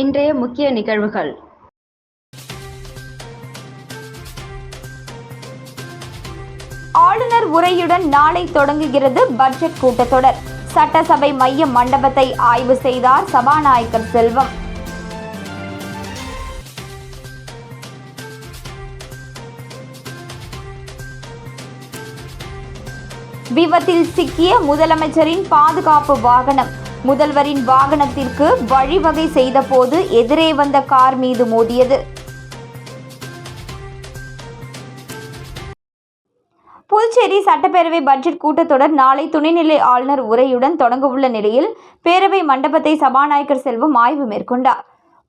இன்றைய முக்கிய நிகழ்வுகள். ஆளுநர் உரையுடன் நாளை தொடங்குகிறது பட்ஜெட் கூட்டத்தொடர். சட்டசபை மைய மண்டபத்தை ஆய்வு செய்தார் சபாநாயகர் செல்வம். விபத்தில் சிக்கிய முதலமைச்சரின் பாதுகாப்பு வாகனம். முதல்வரின் வாகனத்திற்கு வழிவகை செய்தபோது எதிரே வந்த கார் மீது மோதியது. புதுச்சேரி சட்டப்பேரவை பட்ஜெட் கூட்டத்தொடர் நாளை துணைநிலை ஆளுநர் உரையுடன் தொடங்கவுள்ள நிலையில் பேரவை மண்டபத்தை சபாநாயகர் செல்வம் ஆய்வு மேற்கொண்டார்.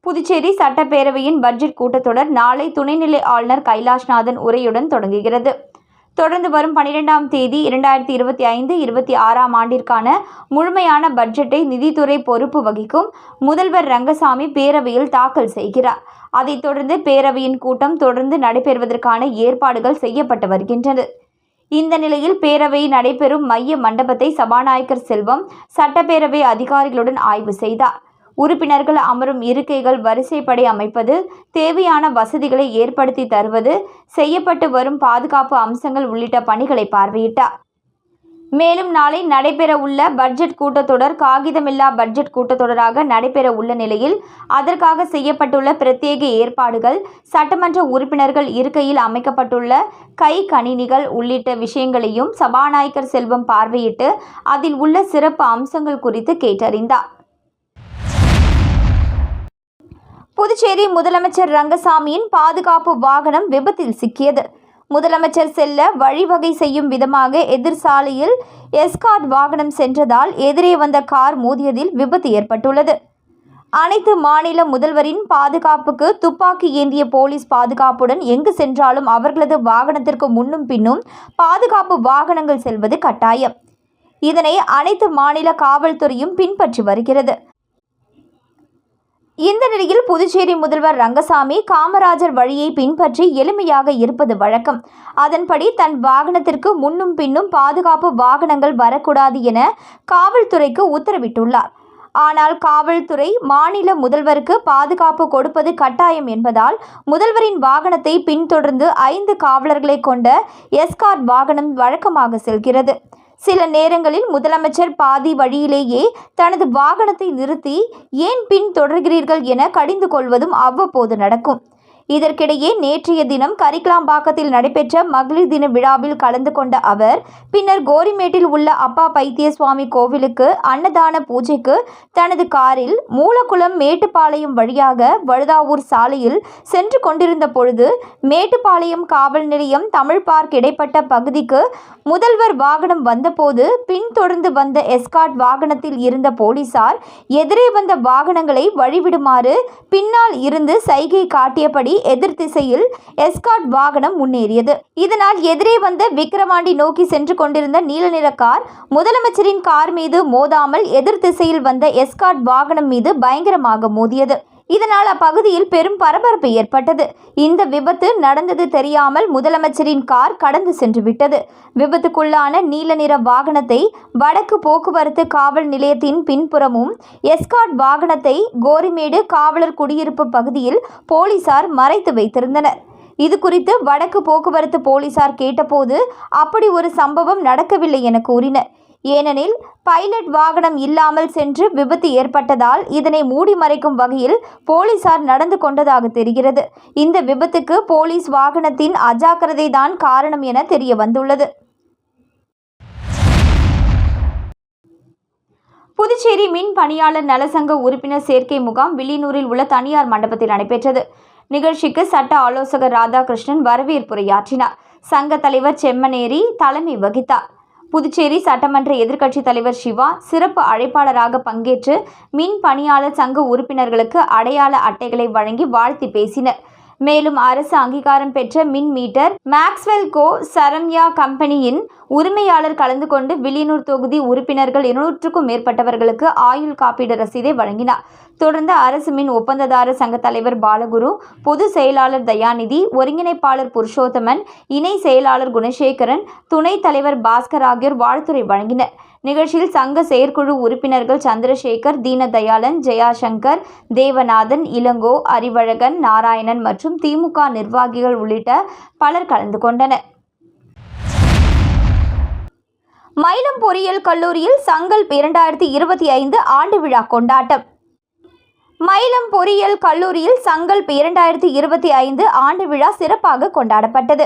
புதுச்சேரி சட்டப்பேரவையின் பட்ஜெட் கூட்டத்தொடர் நாளை துணைநிலை ஆளுநர் கைலாஷ்நாதன் உரையுடன் தொடங்குகிறது. தொடர்ந்து வரும் பனிரெண்டாம் தேதி இரண்டாயிரத்தி இருபத்தி ஐந்து இருபத்தி ஆறாம் ஆண்டிற்கான முழுமையான பட்ஜெட்டை நிதித்துறை பொறுப்பு வகிக்கும் முதல்வர் ரங்கசாமி பேரவையில் தாக்கல் செய்கிறார். அதைத் தொடர்ந்து பேரவையின் கூட்டம் தொடர்ந்து நடைபெறுவதற்கான ஏற்பாடுகள் செய்யப்பட்டு வருகின்றன இந்த நிலையில் பேரவை நடைபெறும் மைய மண்டபத்தை சபாநாயகர் செல்வம் சட்டப்பேரவை அதிகாரிகளுடன் ஆய்வு செய்தார். உறுப்பினர்கள் அமரும் இருக்கைகள் வரிசைப்படி அமைப்பது தேவையான வசதிகளை ஏற்படுத்தி தருவது செய்யப்பட்டு வரும் பாதுகாப்பு அம்சங்கள் உள்ளிட்ட பணிகளை பார்வையிட்டார். மேலும் நாளை நடைபெறவுள்ள பட்ஜெட் கூட்டத்தொடர் காகிதமில்லா பட்ஜெட் கூட்டத்தொடராக நடைபெற உள்ள நிலையில் அதற்காக செய்யப்பட்டுள்ள பிரத்யேக ஏற்பாடுகள் சட்டமன்ற உறுப்பினர்கள் இருக்கையில் அமைக்கப்பட்டுள்ள கை கணினிகள் உள்ளிட்ட விஷயங்களையும் சபாநாயகர் செல்வம் பார்வையிட்டு அதில் உள்ள சிறப்பு அம்சங்கள் குறித்து கேட்டறிந்தார். புதுச்சேரி முதலமைச்சர் ரங்கசாமியின் பாதுகாப்பு வாகனம் விபத்தில் சிக்கியது. முதலமைச்சர் செல்ல வழிவகை செய்யும் விதமாக எதிர் சாலையில் எஸ்கார்ட் வாகனம் சென்றதால் எதிரே வந்த கார் மோதியதில் விபத்து ஏற்பட்டுள்ளது. அனைத்து மாநில முதல்வரின் பாதுகாப்புக்கு துப்பாக்கி ஏந்திய போலீஸ் பாதுகாப்புடன் எங்கு சென்றாலும் அவர்களது வாகனத்திற்கு முன்னும் பின்னும் பாதுகாப்பு வாகனங்கள் செல்வது கட்டாயம். இதனை அனைத்து மாநில காவல்துறையும் பின்பற்றி வருகிறது. இந்த நிலையில் புதுச்சேரி முதல்வர் ரங்கசாமி காமராஜர் வழியை பின்பற்றி எளிமையாக இருப்பது வழக்கம். அதன்படி தன் வாகனத்திற்கு முன்னும் பின்னும் பாதுகாப்பு வாகனங்கள் வரக்கூடாது என காவல்துறைக்கு உத்தரவிட்டுள்ளார். ஆனால் காவல்துறை மாநில முதல்வருக்கு பாதுகாப்பு கொடுப்பது கட்டாயம் என்பதால் முதல்வரின் வாகனத்தை பின்தொடர்ந்து ஐந்து காவலர்களை கொண்ட எஸ்கார்ட் வாகனம் வழக்கமாக செல்கிறது. சில நேரங்களில் முதலமைச்சர் பாதி வழியிலேயே தனது வாகனத்தை நிறுத்தி ஏன் பின் தொடர்கிறீர்கள் என கடிந்து கொள்வதும் அவ்வப்போது நடக்கும். இதற்கிடையே நேற்றைய தினம் கரிக்கலாம்பாக்கத்தில் நடைபெற்ற மகளிர் தின விழாவில் கலந்து கொண்ட அவர் பின்னர் கோரிமேட்டில் உள்ள அப்பா பைத்தியசுவாமி கோவிலுக்கு அன்னதான பூஜைக்கு தனது காரில் மூலக்குளம் மேட்டுப்பாளையம் வழியாக வழுதாவூர் சாலையில் சென்று கொண்டிருந்த பொழுது மேட்டுப்பாளையம் காவல் நிலையம் தமிழ் பார்க் இடைப்பட்ட பகுதிக்கு முதல்வர் வாகனம் வந்தபோது பின்தொடர்ந்து வந்த எஸ்கார்ட் வாகனத்தில் இருந்த போலீசார் எதிரே வந்த வாகனங்களை வழிவிடுமாறு பின்னால் இருந்து சைகை காட்டியபடி எதிர் திசையில் எஸ்கார்ட் வாகனம் முன்னேறியது. இதனால் எதிரே வந்த விக்கிரவாண்டி நோக்கி சென்று கொண்டிருந்த நீல நிற கார் முதலமைச்சரின் கார் மீது மோதாமல் எதிர் திசையில் வந்த எஸ்கார்ட் வாகனம் மீது பயங்கரமாக மோதியது. இதனால் அப்பகுதியில் பெரும் பரபரப்பு ஏற்பட்டது. இந்த விபத்து நடந்தது தெரியாமல் முதலமைச்சரின் கார் கடந்து சென்று விட்டது. விபத்துக்குள்ளான நீல நிற வாகனத்தை வடக்கு போக்குவரத்து காவல் நிலையத்தின் பின்புறமும் எஸ்கார்ட் வாகனத்தை கோரிமேடு காவலர் குடியிருப்பு பகுதியில் போலீசார் மறைத்து வைத்திருந்தனர். இது குறித்து வடக்கு போக்குவரத்து போலீசார் கேட்டபோது அப்படி ஒரு சம்பவம் நடக்கவில்லை என கூறினர். ஏனெனில் பைலட் வாகனம் இல்லாமல் சென்று விபத்து ஏற்பட்டதால் இதனை மூடி மறைக்கும் வகையில் போலீசார் நடந்து கொண்டதாக தெரிகிறது. இந்த விபத்துக்கு போலீஸ் வாகனத்தின் அஜாக்கிரதை தான் காரணம் என தெரிய வந்துள்ளது. புதுச்சேரி மின் பணியாளர் நலசங்க உறுப்பினர் சேர்க்கை முகாம் வில்லியனூரில் உள்ள தனியார் மண்டபத்தில் நடைபெற்றது. நிகழ்ச்சிக்கு சட்ட ஆலோசகர் ராதாகிருஷ்ணன் வரவேற்புரையாற்றினார். சங்க தலைவர் செம்மனேரி தலைமை வகித்தார். புதுச்சேரி சட்டமன்ற எதிர்க்கட்சித் தலைவர் சிவா சிறப்பு அழைப்பாளராக பங்கேற்று மின் பணியாளர் சங்க உறுப்பினர்களுக்கு அடையாள அட்டைகளை வழங்கி வாழ்த்தி பேசினர். மேலும் அரசு அங்கீகாரம் பெற்ற மின் மீட்டர் மேக்ஸ்வெல் கோ சரம்யா கம்பெனியின் உரிமையாளர் கலந்து கொண்டு வில்லியனூர் தொகுதி உறுப்பினர்கள் இருநூற்றுக்கும் மேற்பட்டவர்களுக்கு ஆயுள் காப்பீடு ரசீதை வழங்கினார். தொடர்ந்து அரசு மின் ஒப்பந்ததாரர் சங்க தலைவர் பாலகுரு பொதுச் செயலாளர் தயாநிதி ஒருங்கிணைப்பாளர் புருஷோத்தமன் இணை செயலாளர் குணசேகரன் துணைத் தலைவர் பாஸ்கர் ஆகியோர் வாழ்த்துரை வழங்கினர். நிகழ்ச்சியில் சங்க செயற்குழு உறுப்பினர்கள் சந்திரசேகர் தீனதயாளன் ஜெயாசங்கர் தேவநாதன் இளங்கோ அறிவழகன் நாராயணன் மற்றும் திமுக நிர்வாகிகள் உள்ளிட்ட பலர் கலந்து கொண்டனர். மயிலம் பொறியியல் கல்லூரியில் சங்கல் இரண்டாயிரத்தி இருபத்தி ஐந்து ஆண்டு விழா கொண்டாட்டம். மயிலம் பொறியியல் கல்லூரியில் சங்கல்ப் இரண்டாயிரத்தி இருபத்தி ஐந்து ஆண்டு விழா சிறப்பாக கொண்டாடப்பட்டது.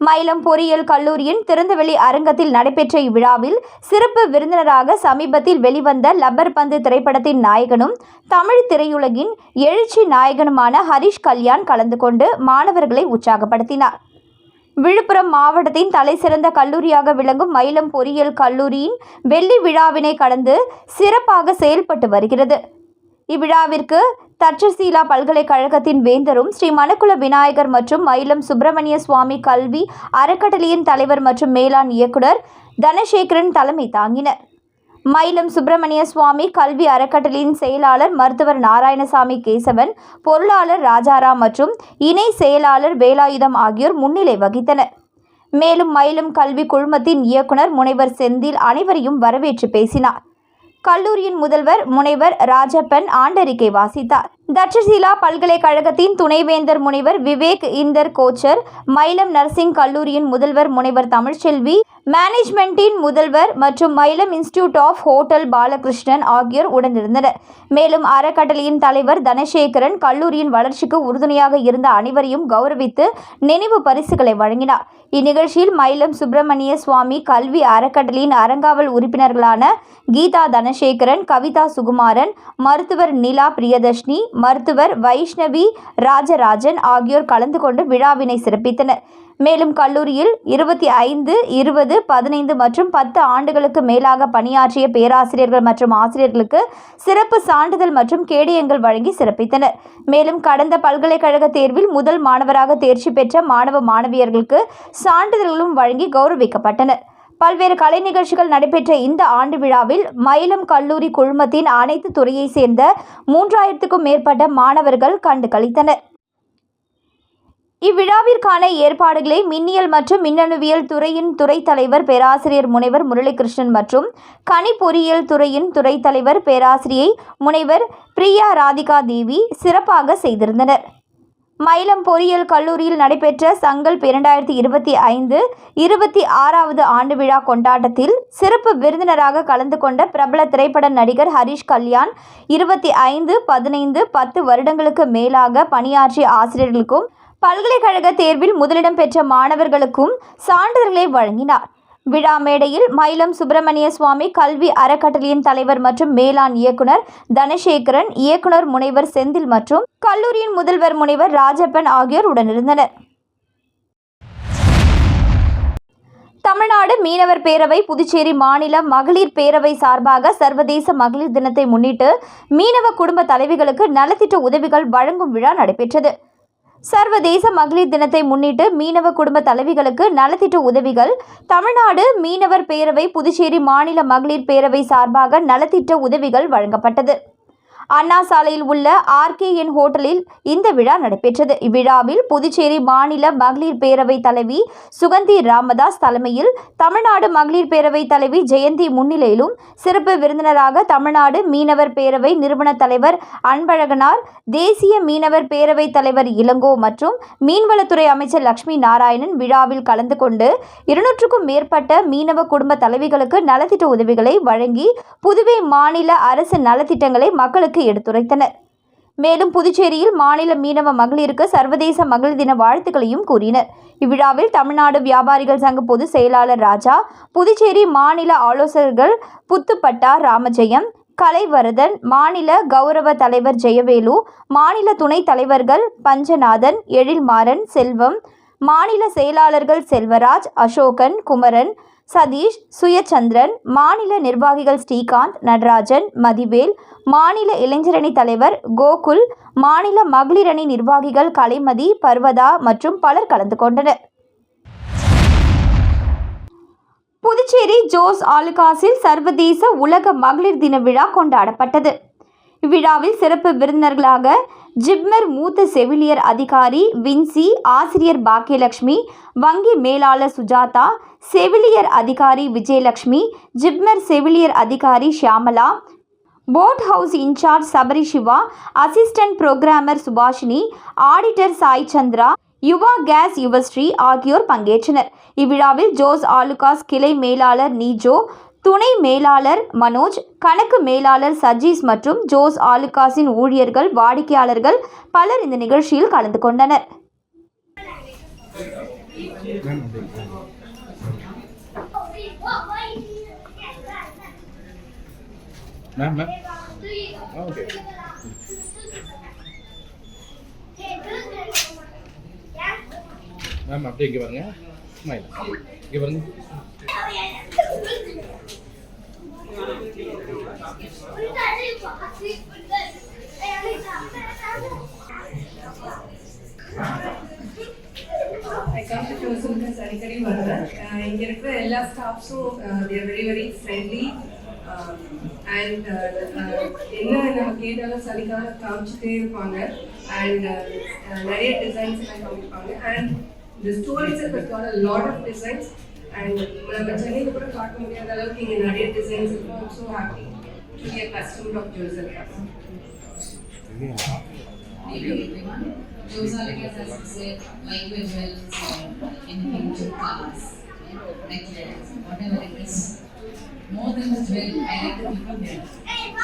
மயிலம் பொறியியல் கல்லூரியின் திறந்தவெளி அரங்கத்தில் நடைபெற்ற இவ்விழாவில் சிறப்பு விருந்தினராக சமீபத்தில் வெளிவந்த லப்பர் பந்து திரைப்படத்தின் நாயகனும் தமிழ் திரையுலகின் எழுச்சி நாயகனுமான ஹரிஷ் கல்யாண் கலந்து கொண்டு மாணவர்களை உற்சாகப்படுத்தினார். விழுப்புரம் மாவட்டத்தின் தலைசிறந்த கல்லூரியாக விளங்கும் மயிலம் பொறியியல் கல்லூரியின் வெள்ளி விழாவினை கடந்து சிறப்பாக செயல்பட்டு வருகிறது. இவ்விழாவிற்கு தட்சசீலா பல்கலைக்கழகத்தின் வேந்தரும் ஸ்ரீ மணக்குள விநாயகர் மற்றும் மயிலம் சுப்பிரமணிய சுவாமி கல்வி அறக்கட்டளையின் தலைவர் மற்றும் மேலாண் இயக்குனர் தனசேகரன் தலைமை தாங்கினர். மயிலம் சுப்பிரமணிய சுவாமி கல்வி அறக்கட்டளையின் செயலாளர் மருத்துவர் நாராயணசாமி கேசவன் பொருளாளர் ராஜாராம் மற்றும் இணை செயலாளர் வேலாயுதம் ஆகியோர் முன்னிலை வகித்தனர். மேலும் மயிலம் கல்வி குழுமத்தின் இயக்குனர் முனைவர் செந்தில் அனைவரையும் வரவேற்று பேசினார். கல்லூரியின் முதல்வர் முனைவர் ராஜப்பன் ஆண்டறிக்கை வாசித்தார். தட்சசீலா பல்கலைக்கழகத்தின் துணைவேந்தர் முனைவர் விவேக் இந்தர் கோச்சர் மயிலம் நர்சிங் கல்லூரியின் முதல்வர் முனைவர் தமிழ்ச்செல்வி மேனேஜ்மெண்ட்டின் முதல்வர் மற்றும் Mailam institute of hotel Balakrishnan ஆகியோர் உடனிருந்தனர். மேலும் அறக்கட்டளையின் தலைவர் தனசேகரன் கல்லூரியின் வளர்ச்சிக்கு உறுதுணையாக இருந்த அனைவரையும் கௌரவித்து நினைவு பரிசுகளை வழங்கினார். இந்நிகழ்ச்சியில் மயிலம் சுப்பிரமணிய சுவாமி கல்வி அறக்கட்டளையின் அறங்காவல் உறுப்பினர்களான கீதா தனசேகரன் கவிதா சுகுமாரன் மருத்துவர் நிலா பிரியதர்ஷினி மருத்துவர் வைஷ்ணவி ராஜராஜன் ஆகியோர் கலந்து கொண்டு விழாவினை சிறப்பித்தனர். மேலும் கல்லூரியில் இருபத்தி ஐந்து இருபது பதினைந்து மற்றும் பத்து ஆண்டுகளுக்கு மேலாக பணியாற்றிய பேராசிரியர்கள் மற்றும் ஆசிரியர்களுக்கு சிறப்பு சான்றிதழ் மற்றும் கேடயங்கள் வழங்கி சிறப்பித்தனர். மேலும் கடந்த பல்கலைக்கழக தேர்வில் முதல் மாணவராக தேர்ச்சி பெற்ற மாணவ மாணவியர்களுக்கு சான்றிதழ்களும் வழங்கி கௌரவிக்கப்பட்டனர். பல்வேறு கலை நிகழ்ச்சிகள் நடைபெற்ற இந்த ஆண்டு விழாவில் மயிலம் கல்லூரி குழுமத்தின் அனைத்து துறையை சேர்ந்த மூன்றாயிரத்துக்கும் மேற்பட்ட மாணவர்கள் கண்டு களித்தனர். இவ்விழாவிற்கான ஏற்பாடுகளை மின்னியல் மற்றும் மின்னணுவியல் துறையின் துறைத் தலைவர் பேராசிரியர் முனைவர் முரளிகிருஷ்ணன் மற்றும் கனி பொறியியல் துறையின் துறைத் தலைவர் பேராசிரியை முனைவர் பிரியா ராதிகா தேவி சிறப்பாக செய்திருந்தனர். மயிலம் பொறியியல் கல்லூரியில் நடைபெற்ற சங்கல்ப் இரண்டாயிரத்தி இருபத்தி ஐந்து இருபத்தி ஆறாவது ஆண்டு விழா கொண்டாட்டத்தில் சிறப்பு விருந்தினராக கலந்து கொண்ட பிரபல திரைப்பட நடிகர் ஹரிஷ் கல்யாண் இருபத்தி ஐந்து பதினைந்து பத்து வருடங்களுக்கு மேலாக பணியாற்றிய ஆசிரியர்களுக்கும் பல்கலைக்கழக தேர்வில் முதலிடம் பெற்ற மாணவர்களுக்கும் சான்றிதழ்களை வழங்கினார். விழா மேடையில் மயிலம் சுப்பிரமணிய சுவாமி கல்வி அறக்கட்டளையின் தலைவர் மற்றும் மேலாண் இயக்குனர் தனசேகரன் இயக்குனர் முனைவர் செந்தில் மற்றும் கல்லூரியின் முதல்வர் முனைவர் ராஜப்பன் ஆகியோர் உடனிருந்தனர். தமிழ்நாடு மீனவர் பேரவை புதுச்சேரி மாநில மகளிர் பேரவை சார்பாக சர்வதேச மகளிர் தினத்தை முன்னிட்டு மீனவ குடும்ப தலைவிகளுக்கு நலத்திட்ட உதவிகள் வழங்கும் விழா நடைபெற்றது. சர்வதேச மகளிர் தினத்தை முன்னிட்டு மீனவ குடும்ப தலைவிகளுக்கு நலத்திட்ட உதவிகள். தமிழ்நாடு மீனவர் பேரவை புதுச்சேரி மாநில மகளிர் பேரவை சார்பாக நலத்திட்ட உதவிகள் வழங்கப்பட்டது. அண்ணா சாலையில் உள்ள ஆர்கேஎன் ஹோட்டலில் இந்த விழா நடைபெற்றது. இவ்விழாவில் புதுச்சேரி மாநில மகளிர் பேரவை தலைவி சுகந்தி ராமதாஸ் தலைமையில் தமிழ்நாடு மகளிர் பேரவை தலைவி ஜெயந்தி முன்னிலையிலும் சிறப்பு விருந்தினராக தமிழ்நாடு மீனவர் பேரவை நிறுவன தலைவர் அன்பழகனார் தேசிய மீனவர் பேரவை தலைவர் இளங்கோ மற்றும் மீன்வளத்துறை அமைச்சர் லட்சுமி நாராயணன் விழாவில் கலந்து கொண்டு இருநூற்றுக்கும் மேற்பட்ட மீனவ குடும்ப தலைவிகளுக்கு நலத்திட்ட உதவிகளை வழங்கி புதுவை மாநில அரசு நலத்திட்டங்களை மக்களுக்கு எடுத்துரைத்தனர். மேலும் புதுச்சேரியில் மாநில மீனவ மகளிருக்கு சர்வதேச மகளிர் தின வாழ்த்துக்களையும் கூறினர். இவ்விழாவில் தமிழ்நாடு வியாபாரிகள் சங்க பொதுச் செயலாளர் ராஜா புதுச்சேரி மாநில ஆலோசகர்கள் புத்துப்பட்டா ராமஜெயம் கலைவரதன் மாநில கௌரவ தலைவர் ஜெயவேலு மாநில துணைத் தலைவர்கள் பஞ்சநாதன் எழில்மாறன் செல்வம் மாநில செயலாளர்கள் செல்வராஜ் அசோகன் குமரன் சதீஷ் சுயச்சந்திரன் மாநில நிர்வாகிகள் ஸ்ரீகாந்த் நடராஜன் மதிவேல் மாநில இளைஞரணி தலைவர் கோகுல் மாநில மகளிரணி நிர்வாகிகள் கலைமதி பர்வதா மற்றும் பலர் கலந்து கொண்டனர். புதுச்சேரி ஜோஸ் ஆலுகாஸில் சர்வதேச உலக மகளிர் தின விழா கொண்டாடப்பட்டது. இவ்விழாவில் சிறப்பு விருந்தினர்களாக ஜிப்மர் மூத்த செவிலியர் அதிகாரி வின்சி ஆசிரியர் பாக்கியலட்சுமி வங்கி மேலாளர் சுஜாதா செவிலியர் அதிகாரி விஜயலட்சுமி ஜிப்மர் செவிலியர் அதிகாரி Shyamala boat house incharge Sabari Siva assistant programmer Subhashini auditor Sai Chandra Yuva case Yuvasri ஆகியோர் பங்கேற்றனர் இவ்விழாவில் ஜோஸ் ஆலுகாஸ் கிளை மேலாளர் நீஜோ துணை மேலாளர் மனோஜ் கணக்கு மேலாளர் சஜீஸ் மற்றும் ஜோஸ் ஆலுகாஸின் ஊழியர்கள் வாடிக்கையாளர்கள் பலர் இந்த நிகழ்ச்சியில் கலந்து கொண்டனர். மேம் அப்படியே இங்கே பாருங்க. ஸ்மைல் இங்கே பாருங்க I come to Chosun because அடிக்கடி வருவேன் அஹ் இங்க இருக்கிற எல்லா ஸ்டாஃப்ஸும் they're very very friendly and என்ன நம்ம கேட்டாலும் சலிக்காம காமிச்சிட்டே இருப்பாங்க. அண்ட் uh, uh, நிறைய டிசைன்ஸ் எல்லாம் காமிப்பாங்க. அண்ட் இந்த ஸ்டோரிஸ் இருக்கிறதுக்கான லாட் ஆஃப் டிசைன்ஸ் அண்ட் நம்ம சென்னையில் கூட பார்க்க முடியாத அளவுக்கு இங்கே நிறைய டிசைன்ஸ் இருக்கும் so happy to be a customer of jewels Maybe everyone. Those are like as I said, lightweight jewels or anything to cars, necklace, whatever it is. More than the jewel, I like the people here.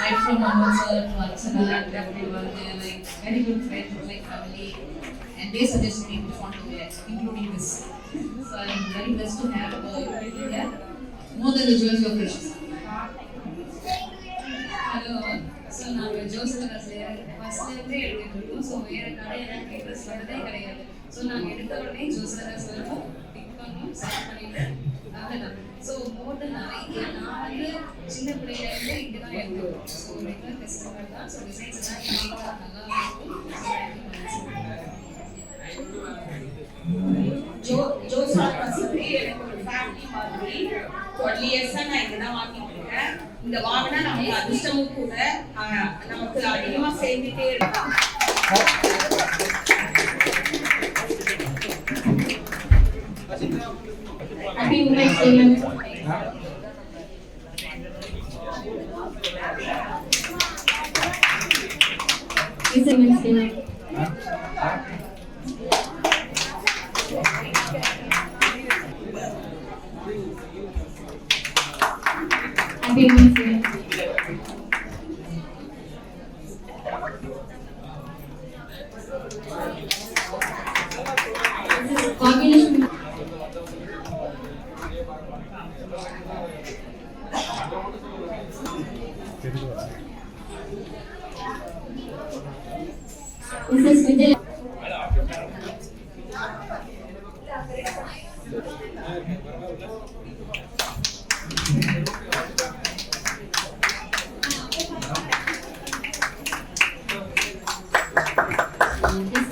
Right from Amritsar sir to Archana and everyone, they like very good friends, like family. And they suggested me which one to wear, including this. So I'm very blessed to have uh, people here. More than the jewels, your precious. Hello so நாங்கள் ஜோசகராசில் ஃபஸ்ட்லேருந்தே எடுத்துருக்கோம் so வேறு கடையில் interest வரதே கிடையாது so நாங்கள் எடுத்த உடனே ஜோசகராசில் பிக் பண்ணணும் அவ்வளோதான் ஸோ மோர் தென் நிறைய நான் வந்து சின்ன பிள்ளையிலேருந்து இங்கே தான் ஸோ ரெகுலர் கஸ்டமர் தான் ஸோ டிசைன்ஸ் எல்லாம் நல்லா இருக்கும் ஜோ வசதி எனக்கு ஒரு ஃபேமிலி மாதிரி டுவெல் இயர்ஸாக நான் இங்கே தான் வாங்கிட்டு இருக்கேன் இந்த வாங்கினா நமக்கு அதிர்ஷ்டமும் கூட நமக்கு அதிகமாக சேர்ந்துட்டே இருக்கும்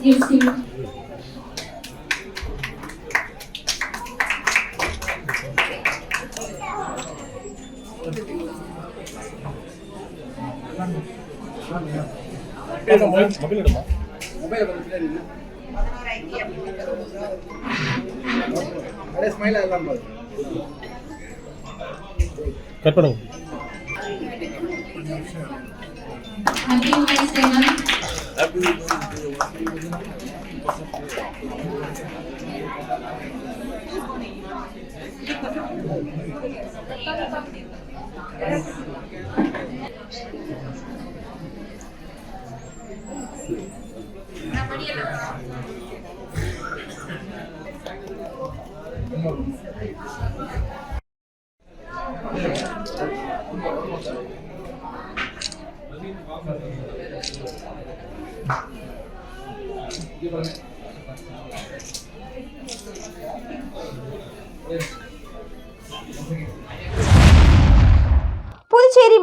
Gives you. Mobile எடுமா கட் பண்ணுங்க ma'am. புதுச்சேரி Mariana. Uma.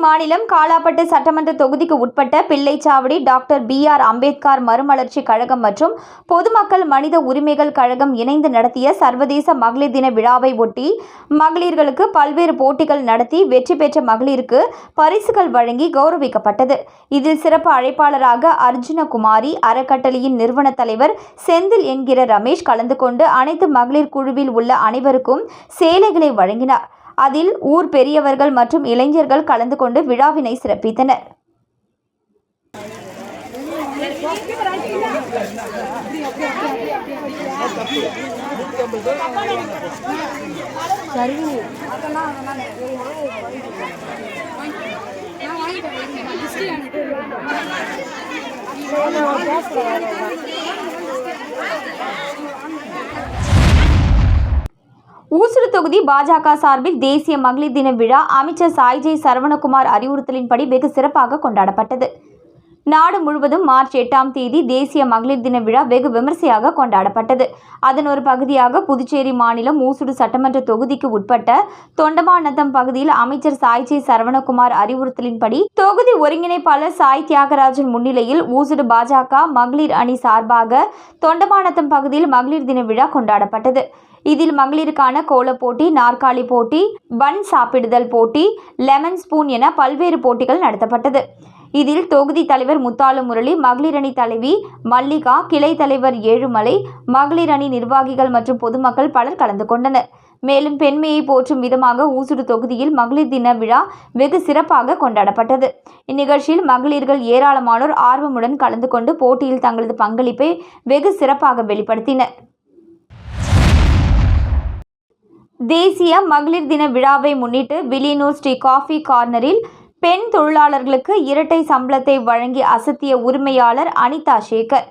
மாநிலம் காலாப்பட்டு சட்டமன்ற தொகுதிக்கு உட்பட்ட Pillaichavadi doctor B R Ambedkar Marumalarchi Kazhagam மற்றும் பொதுமக்கள் மனித உரிமைகள் கழகம் இணைந்து நடத்திய சர்வதேச மகளிர் தின விழாவை ஒட்டி மகளிர்களுக்கு பல்வேறு போட்டிகள் நடத்தி வெற்றி பெற்ற மகளிருக்கு பரிசுகள் வழங்கி கௌரவிக்கப்பட்டது. இதில் சிறப்பு அழைப்பாளராக அர்ஜுனகுமாரி அறக்கட்டளையின் நிறுவன தலைவர் செந்தில் என்கிற ரமேஷ் கலந்து கொண்டு அனைத்து மகளிர் குழுவில் உள்ள அனைவருக்கும் சேலைகளை வழங்கினார். அதில் ஊர் பெரியவர்கள் மற்றும் இளைஞர்கள் கலந்து கொண்டு விழாவினை சிறப்பித்தனர். ஊசுடு தொகுதி பாஜக சார்பில் தேசிய மகளிர் தின விழா அமைச்சர் சாய்ஜே சரவணகுமார் அறிவுறுத்தலின்படி வெகு சிறப்பாக கொண்டாடப்பட்டது. நாடு முழுவதும் மார்ச் எட்டாம் தேதி தேசிய மகளிர் தின விழா வெகு விமர்சையாக கொண்டாடப்பட்டது. அதன் ஒரு பகுதியாக புதுச்சேரி மாநிலம் ஊசுடு சட்டமன்ற தொகுதிக்கு உட்பட்ட தொண்டமாநத்தம் பகுதியில் அமைச்சர் சாய்ஜே சரவணகுமார் அறிவுறுத்தலின்படி தொகுதி ஒருங்கிணைப்பாளர் சாய் தியாகராஜன் முன்னிலையில் ஊசுடு பாஜக மகளிர் அணி சார்பாக தொண்டமாநத்தம் பகுதியில் மகளிர் தின விழா கொண்டாடப்பட்டது. இதில் மகளிருக்கான கோலப் போட்டி நாற்காலி போட்டி பன் சாப்பிடுதல் போட்டி லெமன் ஸ்பூன் என பல்வேறு போட்டிகள் நடத்தப்பட்டது. இதில் தொகுதி தலைவர் முத்தாலு முரளி மகளிர் அணி தலைவி மல்லிகா கிளை தலைவர் ஏழுமலை மகளிர் அணி நிர்வாகிகள் மற்றும் பொதுமக்கள் பலர் கலந்து கொண்டனர். மேலும் பெண்மையை போற்றும் விதமாக ஊசுடு தொகுதியில் மகளிர் தின விழா வெகு சிறப்பாக கொண்டாடப்பட்டது. இந்நிகழ்ச்சியில் மகளிர்கள் ஏராளமானோர் ஆர்வமுடன் கலந்து கொண்டு போட்டியில் தங்களது பங்களிப்பை வெகு சிறப்பாக வெளிப்படுத்தினர். தேசிய மகளிர் தின விழாவை முன்னிட்டு வில்லியனூர் ஸ்ரீ காஃபி கார்னரில் பெண் தொழிலாளர்களுக்கு இரட்டை சம்பளத்தை வழங்கி அசத்திய உரிமையாளர் அனிதா சேகர்.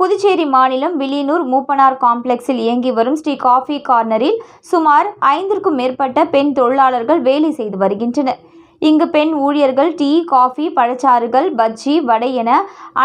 புதுச்சேரி மாநிலம் வில்லியனூர் மூப்பனார் காம்ப்ளெக்ஸில் இயங்கி வரும் ஸ்ரீ காஃபி கார்னரில் சுமார் ஐந்திற்கும் மேற்பட்ட பெண் தொழிலாளர்கள் வேலை செய்து வருகின்றனர். இங்கு பெண் ஊழியர்கள் டீ காஃபி பழச்சாறுகள் பஜ்ஜி வடை என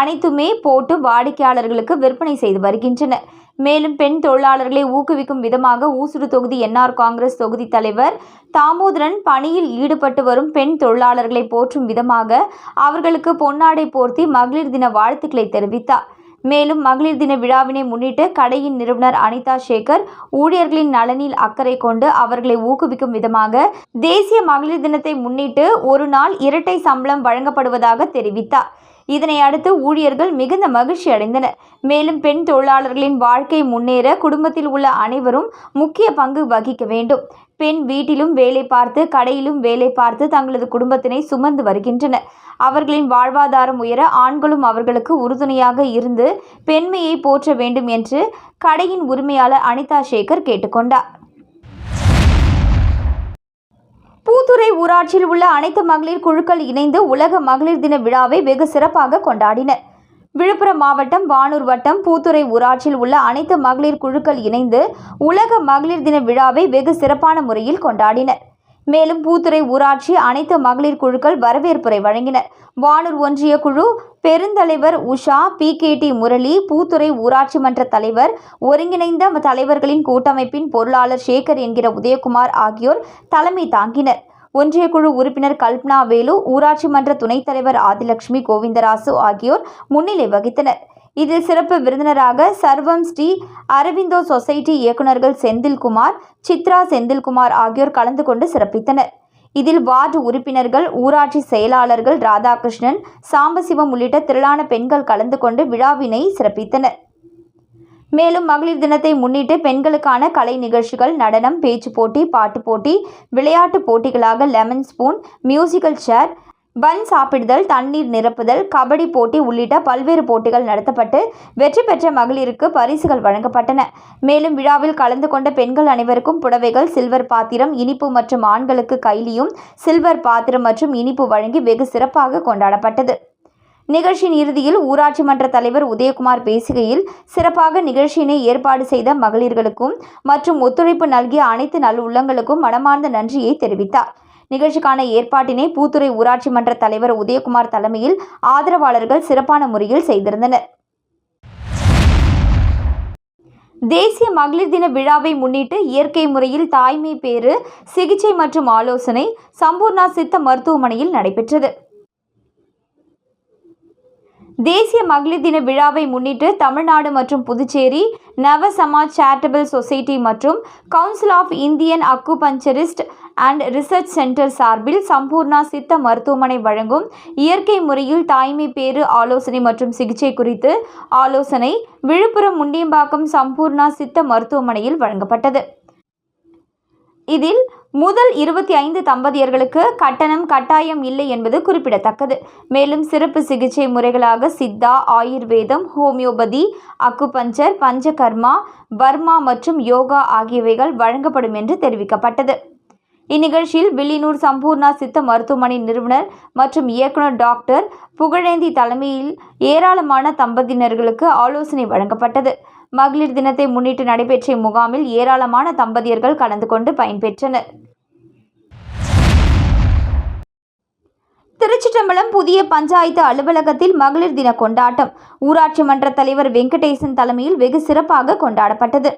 அனைத்துமே போட்டு வாடிக்கையாளர்களுக்கு விற்பனை செய்து வருகின்றனர். மேலும் பெண் தொழிலாளர்களை ஊக்குவிக்கும் விதமாக ஊசுடு தொகுதி என்ஆர் காங்கிரஸ் தொகுதி தலைவர் தாமோதரன் பணியில் ஈடுபட்டு வரும் பெண் தொழிலாளர்களை போற்றும் விதமாக அவர்களுக்கு பொன்னாடை போர்த்தி மகளிர் தின வாழ்த்துக்களை தெரிவித்தார். மேலும் மகளிர் தின விழாவினை முன்னிட்டு கடையின் நிறுவனர் அனிதா சேகர் ஊழியர்களின் நலனில் அக்கறை கொண்டு அவர்களை ஊக்குவிக்கும் விதமாக தேசிய மகளிர் தினத்தை முன்னிட்டு ஒரு நாள் இரட்டை சம்பளம் வழங்கப்படுவதாக தெரிவித்தார். இதனை அடுத்து ஊழியர்கள் மிகுந்த மகிழ்ச்சி அடைந்தனர். மேலும் பெண் தொழிலாளர்களின் வாழ்க்கை முன்னேற குடும்பத்தில் உள்ள அனைவரும் முக்கிய பங்கு வகிக்க வேண்டும். பெண் வீட்டிலும் வேலை பார்த்து கடையிலும் வேலை பார்த்து தங்களது குடும்பத்தினை சுமந்து வருகின்றனர். அவர்களின் வாழ்வாதாரம் உயர ஆண்களும் அவர்களுக்கு உறுதுணையாக இருந்து பெண்மையை போற்ற வேண்டும் என்று கடையின் உரிமையாளர் அனிதா சேகர் கேட்டுக்கொண்டார். பூத்துறை ஊராட்சியில் உள்ள அனைத்து மகளிர் குழுக்கள் இணைந்து உலக மகளிர் தின விழாவை வெகு சிறப்பாக கொண்டாடினர். விழுப்புரம் மாவட்டம் வானூர் வட்டம் பூத்துறை ஊராட்சியில் உள்ள அனைத்து மகளிர் குழுக்கள் இணைந்து உலக மகளிர் தின விழாவை வெகு சிறப்பான முறையில் கொண்டாடினர். மேலும் பூத்துறை ஊராட்சி அனைத்து மகளிர் குழுக்கள் வரவேற்புரை வழங்கினர். வானூர் ஒன்றிய குழு பெருந்தலைவர் Usha P. K. D. Murali Poothurai ஊராட்சி மன்ற தலைவர் ஒருங்கிணைந்த தலைவர்களின் கூட்டமைப்பின் பொருளாளர் சேகர் என்கிற உதயகுமார் ஆகியோர் தலைமை தாங்கினர். ஒன்றிய குழு உறுப்பினர் கல்பனா வேலு ஊராட்சி மன்ற துணைத் தலைவர் ஆதிலட்சுமி கோவிந்தராசு ஆகியோர் முன்னிலை வகித்தனர். இதில் சிறப்பு விருந்தினராக சர்வம் ஸ்ரீ அரவிந்தோ சொசைட்டி இயக்குநர்கள் செந்தில்குமார் சித்ரா செந்தில்குமார் ஆகியோர் கலந்து கொண்டு சிறப்பித்தனர். இதில் வார்டு உறுப்பினர்கள் ஊராட்சி செயலாளர்கள் ராதாகிருஷ்ணன் சாம்பசிவம் உள்ளிட்ட திரளான பெண்கள் கலந்து கொண்டு விழாவினை சிறப்பித்தனர். மேலும் மகளிர் தினத்தை முன்னிட்டு பெண்களுக்கான கலை நிகழ்ச்சிகள் நடனம் பேச்சு போட்டி பாட்டு போட்டி விளையாட்டு போட்டிகளாக lemon spoon musical chair bun சாப்பிடுதல் தண்ணீர் நிரப்புதல் கபடி போட்டி உள்ளிட்ட பல்வேறு போட்டிகள் நடத்தப்பட்டு வெற்றி பெற்ற மகளிருக்கு பரிசுகள் வழங்கப்பட்டன. மேலும் விழாவில் கலந்து கொண்ட பெண்கள் அனைவருக்கும் புடவைகள் சில்வர் பாத்திரம் இனிப்பு மற்றும் ஆண்களுக்கு கைலியும் சில்வர் பாத்திரம் மற்றும் இனிப்பு வழங்கி வெகு சிறப்பாக கொண்டாடப்பட்டது. நிகழ்ச்சியின் இறுதியில் ஊராட்சி மன்ற தலைவர் உதயகுமார் பேசுகையில் சிறப்பாக நிகழ்ச்சியினை ஏற்பாடு செய்த மகளிர்களுக்கும் மற்றும் ஒத்துழைப்பு நல்கிய அனைத்து நல் உள்ளங்களுக்கும் மனமார்ந்த நன்றியை தெரிவித்தார். நிகழ்ச்சிக்கான ஏற்பாட்டினை பூத்துறை ஊராட்சி மன்ற தலைவர் உதயகுமார் தலைமையில் ஆதரவாளர்கள் சிறப்பான முறையில் செய்திருந்தனர். தேசிய மகளிர் தின விழாவை முன்னிட்டு இயற்கை முறையில் தாய்மை பேறு சிகிச்சை மற்றும் ஆலோசனை சம்பூர்ணா சித்த மருத்துவமனையில் நடைபெற்றது. தேசிய மகளிர் தின விழாவை முன்னிட்டு தமிழ்நாடு மற்றும் புதுச்சேரி நவ சமாஜ் சேரிட்டபிள் சொசைட்டி மற்றும் council of Indian acupuncturist and research centre சார்பில் சம்பூர்ணா சித்த மருத்துவமனை வழங்கும் இயற்கை முறையில் தாய்மை பேறு ஆலோசனை மற்றும் சிகிச்சை குறித்து ஆலோசனை விழுப்புரம் முண்டியம்பாக்கம் சம்பூர்ணா சித்த மருத்துவமனையில் வழங்கப்பட்டது. இதில் முதல் இருபத்தி ஐந்து தம்பதியர்களுக்கு கட்டணம் கட்டாயம் இல்லை என்பது குறிப்பிடத்தக்கது. மேலும் சிறப்பு சிகிச்சை முறைகளாக சித்தா ஆயுர்வேதம் ஹோமியோபதி அக்குபஞ்சர் பஞ்சகர்மா பர்மா மற்றும் யோகா ஆகியவைகள் வழங்கப்படும் என்று தெரிவிக்கப்பட்டது. இந்நிகழ்ச்சியில் வில்லியனூர் சம்பூர்ணா சித்த மருத்துவமனை நிறுவனர் மற்றும் இயக்குனர் டாக்டர் புகழேந்தி தலைமையில் ஏராளமான தம்பதியினர்களுக்கு ஆலோசனை வழங்கப்பட்டது. மகளிர் தினத்தை முன்னிட்டு நடைபெற்ற இம்முகாமில் ஏராளமான தம்பதியர்கள் கலந்து கொண்டு பயன்பெற்றனர். திருச்சிட்டம்பலம் புதிய பஞ்சாயத்து அலுவலகத்தில் மகளிர் தின கொண்டாட்டம். ஊராட்சி மன்ற தலைவர் வெங்கடேசன் தலைமையில் வெகு சிறப்பாக கொண்டாடப்பட்டது.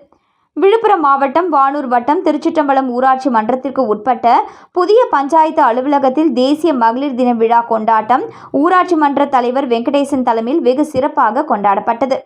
விழுப்புரம் மாவட்டம் வானூர் வட்டம் திருச்சிற்றம்பலம் ஊராட்சி மன்றத்திற்கு உட்பட்ட புதிய பஞ்சாயத்து அலுவலகத்தில் தேசிய மகளிர் தின விழா கொண்டாட்டம் ஊராட்சி மன்ற தலைவர் வெங்கடேசன் தலைமையில் வெகு சிறப்பாக கொண்டாடப்பட்டது.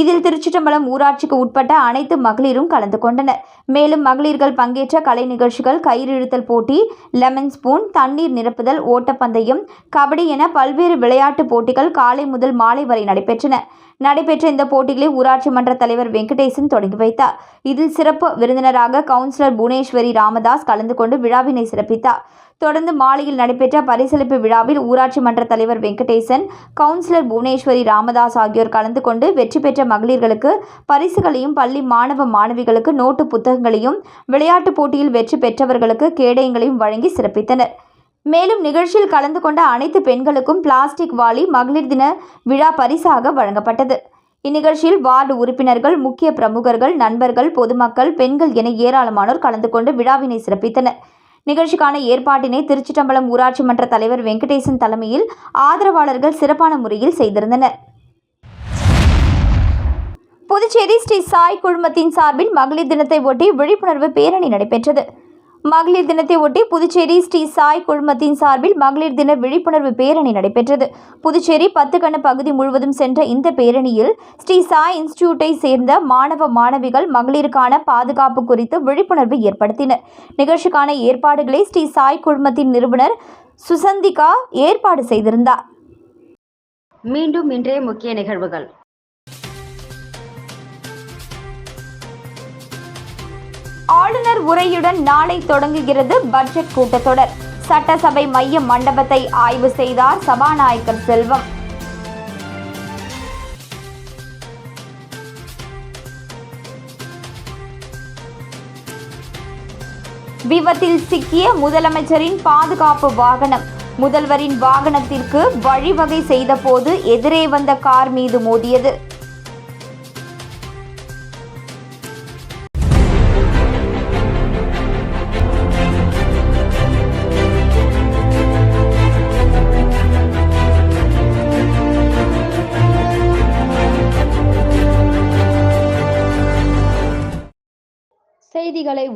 இதில் திருச்சிற்றம்பலம் ஊராட்சிக்கு உட்பட்ட அனைத்து மகளிரும் கலந்து கொண்டனர். மேலும் மகளிர்கள் பங்கேற்ற கலை நிகழ்ச்சிகள் கயிறுழுத்தல் போட்டி லெமன் ஸ்பூன் தண்ணீர் நிரப்புதல் ஓட்டப்பந்தயம் கபடி என பல்வேறு விளையாட்டுப் போட்டிகள் காலை முதல் மாலை வரை நடைபெற்றன. நடைபெற்ற இந்த போட்டிகளை ஊராட்சி மன்ற தலைவர் வெங்கடேசன் தொடங்கி வைத்தார். இதில் சிறப்பு விருந்தினராக கவுன்சிலர் புவனேஸ்வரி ராமதாஸ் கலந்து கொண்டு விழாவினை சிறப்பித்தார். தொடர்ந்து மாலையில் நடைபெற்ற பரிசளிப்பு விழாவில் ஊராட்சி மன்ற தலைவர் வெங்கடேசன் கவுன்சிலர் புவனேஸ்வரி ராமதாஸ் ஆகியோர் கலந்து கொண்டு வெற்றி பெற்ற மகளிர்களுக்கு பரிசுகளையும் பள்ளி மாணவ மாணவிகளுக்கு நோட்டு புத்தகங்களையும் விளையாட்டுப் போட்டியில் வெற்றி பெற்றவர்களுக்கு கேடயங்களையும் வழங்கி சிறப்பித்தனர். மேலும் நிகழ்ச்சியில் கலந்து கொண்ட அனைத்து பெண்களுக்கும் பிளாஸ்டிக் வாளி மகளிர் தின விழா பரிசாக வழங்கப்பட்டது. இந்நிகழ்ச்சியில் வார்டு உறுப்பினர்கள் முக்கிய பிரமுகர்கள் நண்பர்கள் பொதுமக்கள் பெண்கள் என ஏராளமானோர் கலந்து கொண்டு விழாவினை சிறப்பித்தனர். நிகழ்ச்சிக்கான ஏற்பாட்டினை திருச்சிட்டம்பலம் ஊராட்சி மன்ற தலைவர் வெங்கடேசன் தலைமையில் ஆதரவாளர்கள் சிறப்பான முறையில் செய்திருந்தனர். புதுச்சேரி ஸ்ரீ சாய் குழுமத்தின் சார்பில் மகளிர் தினத்தை ஒட்டி விழிப்புணர்வு பேரணி நடைபெற்றது. மகளிர் தினத்தை ஒட்டி புதுச்சேரி ஸ்ரீ சாய் குழுமத்தின் சார்பில் மகளிர் தின விழிப்புணர்வு பேரணி நடைபெற்றது. புதுச்சேரி பத்துக்கண பகுதி முழுவதும் சென்ற இந்த பேரணியில் ஸ்ரீ சாய் இன்ஸ்டிடியூட்டை சேர்ந்த மாணவ மாணவிகள் மகளிருக்கான பாதுகாப்பு குறித்து விழிப்புணர்வு ஏற்படுத்தினர். நிகழ்ச்சிக்கான ஏற்பாடுகளை ஸ்ரீ சாய் குழுமத்தின் நிறுவனர் சுசந்திகா ஏற்பாடு செய்திருந்தார். மீண்டும் இன்றைய முக்கிய நிகழ்வுகள். ஆளுநர் உரையுடன் நாளை தொடங்குகிறது பட்ஜெட் கூட்டத்தொடர். சட்டசபை மைய மண்டபத்தை ஆய்வு செய்தார் சபாநாயகர் செல்வம். விபத்தில் சிக்கிய முதலமைச்சரின் பாதுகாப்பு வாகனம். முதல்வரின் வாகனத்திற்கு வழிவகை செய்தபோது எதிரே வந்த கார் மீது மோதியது.